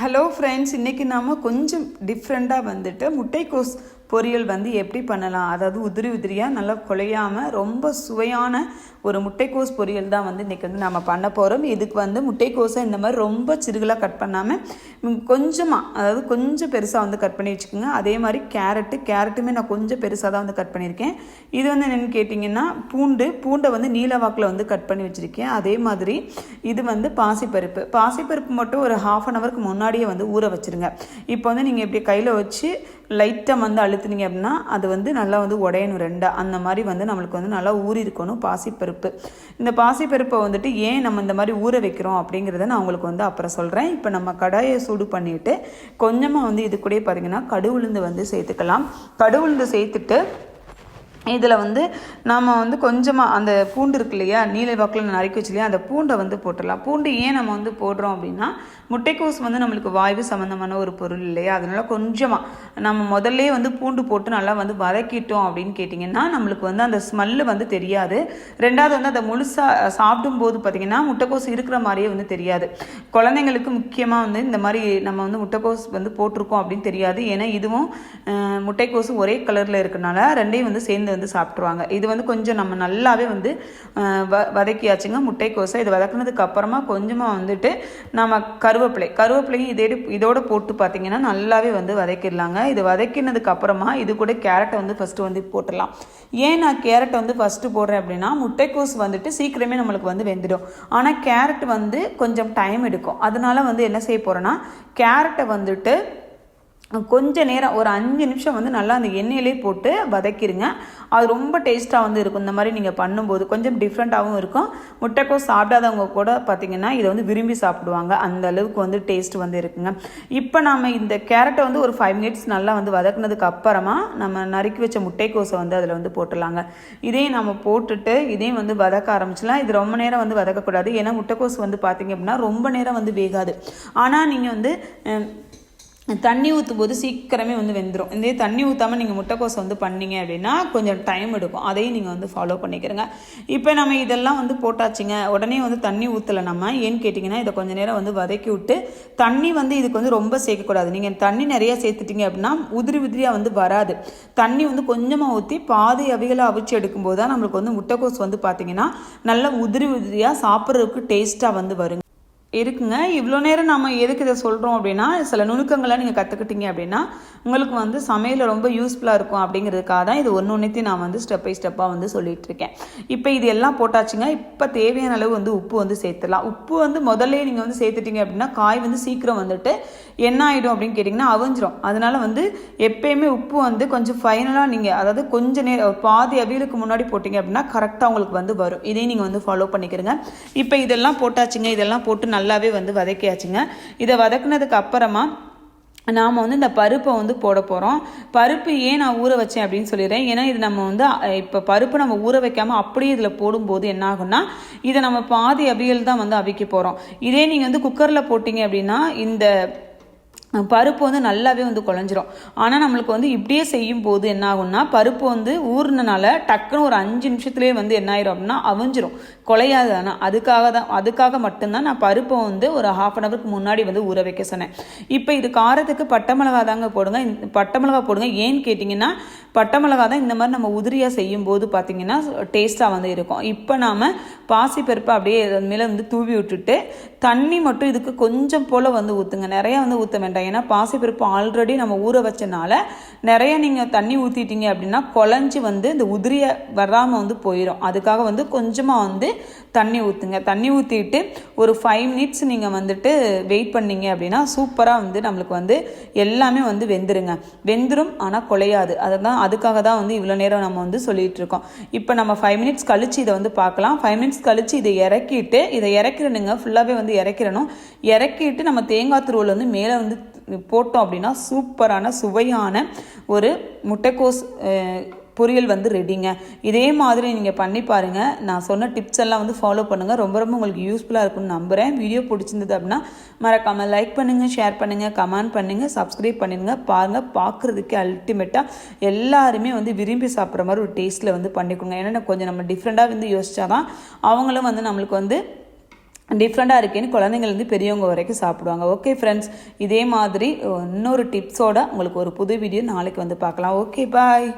Hello friends இன்றைக்கி நாம் கொஞ்சம் டிஃப்ரெண்ட்டாக வந்துட்டு முட்டைக்கோஸ் பொரியல் வந்து எப்படி பண்ணலாம்? அதாவது உதிரி உதிரியாக நல்லா குலையாமல் ரொம்ப சுவையான ஒரு முட்டைக்கோஸ் பொரியல் தான் வந்து இன்றைக்கி வந்து நம்ம பண்ண போகிறோம் இதுக்கு வந்து முட்டைக்கோஸை இந்த மாதிரி ரொம்ப சிறுகலாக கட் பண்ணாமல் கொஞ்சமாக அதாவது கொஞ்சம் பெருசாக வந்து கட் பண்ணி வச்சுக்கோங்க. அதே மாதிரி கேரட்டு கேரட்டுமே நான் கொஞ்சம் பெருசாக தான் வந்து கட் பண்ணியிருக்கேன். இது வந்து என்னென்னு கேட்டிங்கன்னா பூண்டு பூண்டை வந்து நீல வாக்கில் வந்து கட் பண்ணி வச்சுருக்கேன். அதே மாதிரி இது வந்து பாசிப்பருப்பு. பாசிப்பருப்பு மட்டும் ஒரு ஹாஃப் அன் ஹவருக்கு முன்னாடியே வந்து ஊற வச்சுருங்க. இப்போ வந்து நீங்கள் இப்படி கையில் வச்சு லைட்டாக வந்து அழுத்துனீங்க அப்படின்னா அது வந்து நல்லா வந்து உடையணும் ரெண்டாக அந்த மாதிரி வந்து நம்மளுக்கு வந்து நல்லா ஊறி இருக்கணும் பாசிப்பருப்பு. இந்த பாசிப்பருப்பை வந்துட்டு ஏன் நம்ம இந்த மாதிரி ஊற வைக்கிறோம் அப்படிங்கிறத நான் உங்களுக்கு வந்து அப்புறம் சொல்கிறேன் இப்போ நம்ம கடாயை சூடு பண்ணிவிட்டு கொஞ்சமாக வந்து இது கூட பார்த்தீங்கன்னா கடுவுளுந்து வந்து சேர்த்துக்கலாம். கடுவுளுந்து சேர்த்துட்டு இதில் வந்து நாம் வந்து கொஞ்சமாக அந்த பூண்டு இருக்கு இல்லையா நீலை வாக்கில் நறுக்கி வச்சு இல்லையா அந்த பூண்டை வந்து போட்டுடலாம். பூண்டு ஏன் நம்ம வந்து போடுறோம் அப்படின்னா முட்டைக்கோஸ் வந்து நம்மளுக்கு வாய்வு சம்மந்தமான ஒரு பொருள் இல்லையா? அதனால கொஞ்சமாக நம்ம முதல்ல வந்து பூண்டு போட்டு நல்லா வந்து வதக்கிட்டோம் அப்படின்னு கேட்டிங்கன்னா நம்மளுக்கு வந்து அந்த ஸ்மெல்லு வந்து தெரியாது. ரெண்டாவது வந்து அதை முழுசாக சாப்பிடும்போது பார்த்திங்கன்னா முட்டைக்கோஸ் இருக்கிற மாதிரியே வந்து தெரியாது. குழந்தைங்களுக்கு முக்கியமாக வந்து இந்த மாதிரி நம்ம வந்து முட்டைக்கோஸ் வந்து போட்டிருக்கோம் அப்படின்னு தெரியாது. ஏன்னா இதுவும் முட்டைக்கோஸும் ஒரே கலரில் இருக்கனால ரெண்டையும் வந்து சேர்ந்து வந்து சாப்பிட்ருவாங்க இது வந்து கொஞ்சம் நம்ம நல்லாவே வந்து வ வதக்கியாச்சுங்க. முட்டைக்கோஸை இது வதக்குனதுக்கு அப்புறமா கொஞ்சமாக வந்துட்டு நம்ம கருவேப்பிலை. கருவேப்பிலையும் இதே இதோடு போட்டு பார்த்திங்கன்னா நல்லாவே வந்து வதக்கிடலாங்க. இது வதக்கினதுக்கு அப்புறமா இது கூட கேரட்டை வந்து ஃபஸ்ட்டு வந்து போட்டுடலாம். ஏன் நான் கேரட்டை வந்து ஃபஸ்ட்டு போடுறேன் அப்படின்னா முட்டைக்கோஸ் வந்துட்டு சீக்கிரமே நம்மளுக்கு வந்து வெந்துடும். ஆனால் கேரட் வந்து கொஞ்சம் டைம் எடுக்கும். அதனால வந்து என்ன செய்ய போகிறேன்னா கேரட்டை வந்துட்டு கொஞ்சம் நேரம் ஒரு அஞ்சு நிமிஷம் வந்து நல்லா அந்த எண்ணெயிலே போட்டு வதக்கிடுங்க அது ரொம்ப டேஸ்ட்டாக வந்து இருக்கும். இந்த மாதிரி நீங்கள் பண்ணும்போது கொஞ்சம் டிஃப்ரெண்ட்டாகவும் இருக்கும். முட்டைக்கோஸ் சாப்பிடாதவங்க கூட பார்த்திங்கன்னா இதை வந்து விரும்பி சாப்பிடுவாங்க. அந்த அளவுக்கு வந்து டேஸ்ட் வந்து இருக்குங்க. இப்போ நம்ம இந்த கேரட்டை வந்து ஒரு ஃபைவ் மினிட்ஸ் நல்லா வந்து வதக்குனதுக்கு அப்புறமா நம்ம நறுக்கி வச்ச முட்டைக்கோஸை வந்து அதில் வந்து போட்டுடலாங்க. இதையும் நம்ம போட்டுட்டு இதையும் வந்து வதக்க ஆரம்பிச்சிடலாம். இது ரொம்ப நேரம் வந்து வதக்கக்கூடாது. ஏன்னா முட்டைக்கோஸ் வந்து பார்த்திங்க அப்படின்னா ரொம்ப நேரம் வந்து வேகாது. ஆனால் நீங்கள் வந்து தண்ணி ஊற்றும் போது சீக்கிரமே வந்து வெந்துடும் இதே தண்ணி ஊற்றாமல் நீங்கள் முட்டைக்கோசை வந்து பண்ணீங்க அப்படின்னா கொஞ்சம் டைம் எடுக்கும். அதையும் நீங்கள் வந்து ஃபாலோ பண்ணிக்கிறங்க. இப்போ நம்ம இதெல்லாம் வந்து போட்டாச்சுங்க. உடனே வந்து தண்ணி ஊற்றலை நம்ம. ஏன்னு கேட்டிங்கன்னா இதை கொஞ்சம் நேரம் வந்து வதக்கி விட்டு தண்ணி வந்து இதுக்கு வந்து ரொம்ப சேர்க்கக்கூடாது. நீங்கள் தண்ணி நிறையா சேர்த்துட்டீங்க அப்படின்னா உதிரி உதிரியாக வந்து வராது. தண்ணி வந்து கொஞ்சமாக ஊற்றி பாதி அவிகளை அவிச்சு எடுக்கும்போது தான் நம்மளுக்கு வந்து முட்டைக்கோஸ் வந்து பார்த்தீங்கன்னா நல்ல உதிரி உதிரியாக சாப்பிட்றதுக்கு டேஸ்ட்டாக வந்து வருங்க. இருக்குங்க. இவ்வளோ நேரம் நம்ம எதுக்கு இதை சொல்கிறோம் அப்படின்னா சில நுணுக்கங்களை நீங்கள் கற்றுக்கிட்டீங்க அப்படின்னா உங்களுக்கு வந்து சமையலில் ரொம்ப யூஸ்ஃபுல்லாக இருக்கும் அப்படிங்கிறதுக்காக தான் இது ஒன்று ஒன்றுத்தையும் நான் வந்து ஸ்டெப் பை ஸ்டெப்பாக வந்து சொல்லிகிட்ருக்கேன் இருக்கேன். இப்போ இது எல்லாம் போட்டாச்சுங்க. இப்போ தேவையான அளவு வந்து உப்பு வந்து சேர்த்துடலாம். உப்பு வந்து முதல்ல நீங்கள் வந்து சேர்த்துட்டீங்க அப்படின்னா காய் வந்து சீக்கிரம் வந்துட்டு என்ன ஆகிடும் அப்படின்னு கேட்டிங்கன்னா அவிஞ்சிரும். அதனால் வந்து எப்பயுமே உப்பு வந்து கொஞ்சம் ஃபைனலாக நீங்கள் அதாவது கொஞ்சம் நேரம் பாதி அவியலுக்கு முன்னாடி போட்டிங்க அப்படின்னா கரெக்டாக உங்களுக்கு வந்து வரும். இதையும் நீங்கள் வந்து ஃபாலோ பண்ணிக்கிறங்க. இப்போ இதெல்லாம் போட்டாச்சுங்க. இதெல்லாம் போட்டு நல்லாவே வந்து வதக்கியாச்சுங்க. இதை வதக்குனதுக்கு அப்புறமா நாம் வந்து இந்த பருப்பை வந்து போட போகிறோம் பருப்பு ஏன் நான் ஊற வச்சேன் அப்படின்னு சொல்லிடுறேன். ஏன்னா இது நம்ம வந்து இப்போ பருப்பு நம்ம ஊற வைக்காமல் அப்படியே இதில் போடும்போது என்ன ஆகும்னா இதை நம்ம பாதி அவியல் தான் வந்து அவிக்க போகிறோம் இதே நீங்கள் வந்து குக்கரில் போட்டிங்க அப்படின்னா இந்த பருப்பு வந்து நல்லாவே வந்து குழஞ்சிரும். ஆனால் நம்மளுக்கு வந்து இப்படியே செய்யும் போது என்ன ஆகும்னா பருப்பு வந்து ஊறினால டக்குன்னு ஒரு அஞ்சு நிமிஷத்துலேயே வந்து என்ன ஆயிரும் அப்படின்னா அவிஞ்சிரும். குலையாது ஆனால் அதுக்காக தான் அதுக்காக மட்டும்தான் நான் பருப்பை வந்து ஒரு ஹாஃப் அன் ஹவருக்கு முன்னாடி வந்து ஊற வைக்க சொன்னேன். இப்போ இது காரத்துக்கு பட்டை மிளகா தாங்க போடுங்க. பட்டை மிளகா போடுங்க. ஏன்னு கேட்டிங்கன்னா பட்டை மிளகா தான் இந்த மாதிரி நம்ம உதிரியாக செய்யும் போது பார்த்தீங்கன்னா டேஸ்ட்டாக வந்து இருக்கும். இப்போ நாம் பாசி பருப்பை அப்படியே மேலே வந்து தூவி விட்டுட்டு தண்ணி மட்டும் இதுக்கு கொஞ்சம் போல் வந்து ஊற்றுங்க நிறையா வந்து ஊற்ற வேண்டாம். ஏன்னா பாசிப்பருப்பு ஆல்ரெடி நம்ம ஊற வச்சனால நிறைய நீங்கள் தண்ணி ஊற்றிட்டீங்க அப்படின்னா குழஞ்சி வந்து இந்த உதிரியை வராமல் வந்து போயிடும் அதுக்காக வந்து கொஞ்சமாக வந்து தண்ணி ஊற்றுங்க தண்ணி ஊற்றிட்டு ஒரு ஃபைவ் மினிட்ஸ் நீங்கள் வந்துட்டு வெயிட் பண்ணீங்க அப்படின்னா சூப்பராக வந்து நம்மளுக்கு வந்து எல்லாமே வந்து வெந்துருங்க. வெந்துரும் ஆனால் குலையாது அதை தான் அதுக்காக தான் வந்து இவ்வளோ நேரம் நம்ம வந்து சொல்லிகிட்டு இருக்கோம். இப்போ நம்ம ஃபைவ் மினிட்ஸ் கழித்து இதை வந்து பார்க்கலாம். ஃபைவ் மினிட்ஸ் கழித்து இதை இறக்கிட்டு இதை இறக்கிறனுங்க. ஃபுல்லாகவே வந்து இறக்கிறணும். இறக்கிட்டு நம்ம தேங்காய் துருவல் வந்து மேலே வந்து போட்டோம் அப்படின்னா சூப்பரான சுவையான ஒரு முட்டைக்கோஸ் பொரியல் வந்து ரெடிங்க இதே மாதிரி நீங்கள் பண்ணி பாருங்கள் நான் சொன்ன டிப்ஸ் எல்லாம் வந்து ஃபாலோ பண்ணுங்கள் ரொம்ப ரொம்ப உங்களுக்கு யூஸ்ஃபுல்லாக இருக்கும்னு நம்புகிறேன் வீடியோ பிடிச்சிருந்தது அப்படின்னா மறக்காமல் லைக் பண்ணுங்கள் ஷேர் பண்ணுங்கள் கமெண்ட் பண்ணுங்கள் சப்ஸ்கிரைப் பண்ணிடுங்க. பாருங்கள் பார்க்குறதுக்கு அல்டிமேட்டாக எல்லாருமே வந்து விரும்பி சாப்பிட்ற மாதிரி ஒரு டேஸ்ட்டில் வந்து பண்ணிக்கோங்க. ஏன்னா கொஞ்சம் நம்ம டிஃப்ரெண்ட்டாக வந்து யோசிச்சா தான் அவங்களும் வந்து நம்மளுக்கு வந்து டிஃப்ரெண்ட்டாக இருக்கேன்னு குழந்தைங்கள்லேருந்து பெரியவங்க வரைக்கும் சாப்பிடுவாங்க. ஓகே ஃப்ரெண்ட்ஸ் இதே மாதிரி இன்னொரு டிப்ஸோட உங்களுக்கு ஒரு புது வீடியோ நாளைக்கு வந்து பார்க்கலாம். Okay bye